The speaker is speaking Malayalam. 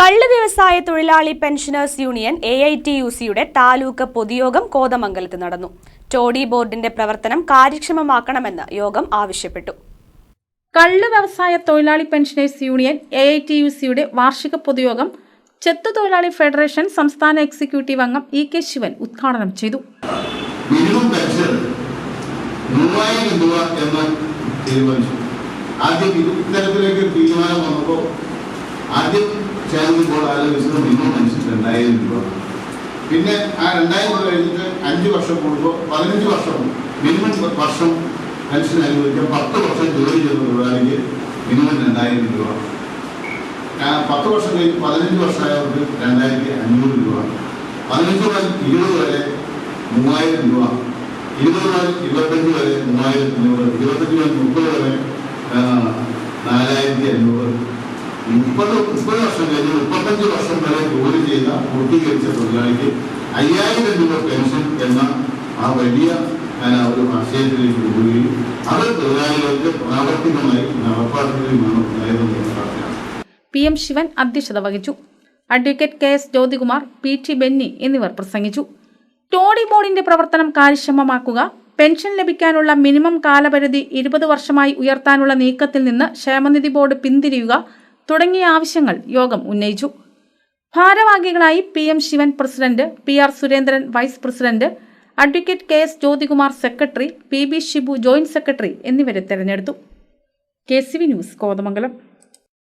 കള്ള് വ്യവസായ തൊഴിലാളി pensioners union A I T U സിയുടെ താലൂക്ക് പൊതുയോഗം കോതമംഗലത്ത് നടന്നു. ടോഡി ബോർഡിന്റെ പ്രവർത്തനം കാര്യക്ഷമമാക്കണമെന്ന് യോഗം ആവശ്യപ്പെട്ടു. കള്ള് വ്യവസായ തൊഴിലാളി pensioners union A I T U സിയുടെ വാർഷിക പൊതുയോഗം ചെത്തു തൊഴിലാളി ഫെഡറേഷൻ സംസ്ഥാന എക്സിക്യൂട്ടീവ് അംഗം ഇ കെ ശിവൻ ഉദ്ഘാടനം ചെയ്തു. ആദ്യം ഇത് ഇത്തരത്തിലേക്ക് ഒരു തീരുമാനം വന്നപ്പോൾ ആദ്യം ചേർന്നപ്പോൾ ആലോചിച്ചത് മിനിമം പെൻഷൻ രണ്ടായിരം രൂപ. പിന്നെ ആ രണ്ടായിരം രൂപ കഴിഞ്ഞിട്ട് അഞ്ച് വർഷം കൂടുമ്പോൾ പതിനഞ്ച് വർഷം മിനിമം വർഷം പെൻഷൻ അനുവദിക്കാം പത്ത് വർഷം ജോലി ചെയ്ത തൊഴിലാളിക്ക് മിനിമം രണ്ടായിരം രൂപ. പത്ത് വർഷം കഴിഞ്ഞ് പതിനഞ്ച് വർഷമായവർക്ക് രണ്ടായിരത്തി അഞ്ഞൂറ് രൂപ. പതിനഞ്ച് മുതൽ ഇരുപത് വരെ മൂവായിരം രൂപ. ഇരുപത് മുതൽ ഇരുപത്തഞ്ച് വരെ മൂവായിരത്തി അഞ്ഞൂറ് ഇരുപത്തഞ്ച് മുതൽ മുപ്പത് വരെ നാലായിരത്തി അഞ്ഞൂറ്. മുപ്പത് മുപ്പത് വർഷം കഴിഞ്ഞ് മുപ്പത്തഞ്ച് വർഷം വരെ ജോലി ചെയ്ത പൂർത്തീകരിച്ച തൊഴിലാളിക്ക് അയ്യായിരം രൂപ പെൻഷൻ എന്ന ആ വലിയ ഒരു ആശയത്തിലേക്ക് പോവുകയും അത് തൊഴിലാളികൾക്ക് പ്രാവർത്തികമായി നടപ്പാക്കുകയുമാണ് ഉണ്ടായതെന്ന് പി എം ശിവൻ അധ്യക്ഷത വഹിച്ചു. Advocate K S Jyothikumar P T Benny എന്നിവർ പ്രസംഗിച്ചു. ടോഡി ബോർഡിന്റെ പ്രവർത്തനം കാര്യക്ഷമമാക്കുക പെൻഷൻ ലഭിക്കാനുള്ള മിനിമം കാലപരിധി ഇരുപത് വർഷമായി ഉയർത്താനുള്ള നീക്കത്തിൽ നിന്ന് ക്ഷേമനിധി ബോർഡ് പിന്തിരിയുക തുടങ്ങിയ ആവശ്യങ്ങൾ യോഗം ഉന്നയിച്ചു. ഭാരവാഹികളായി P M Sivan president P R Surendran vice president advocate K S Jyothikumar secretary P B Shibu joint secretary എന്നിവരെ തെരഞ്ഞെടുത്തു. K C V news Kothamangalam.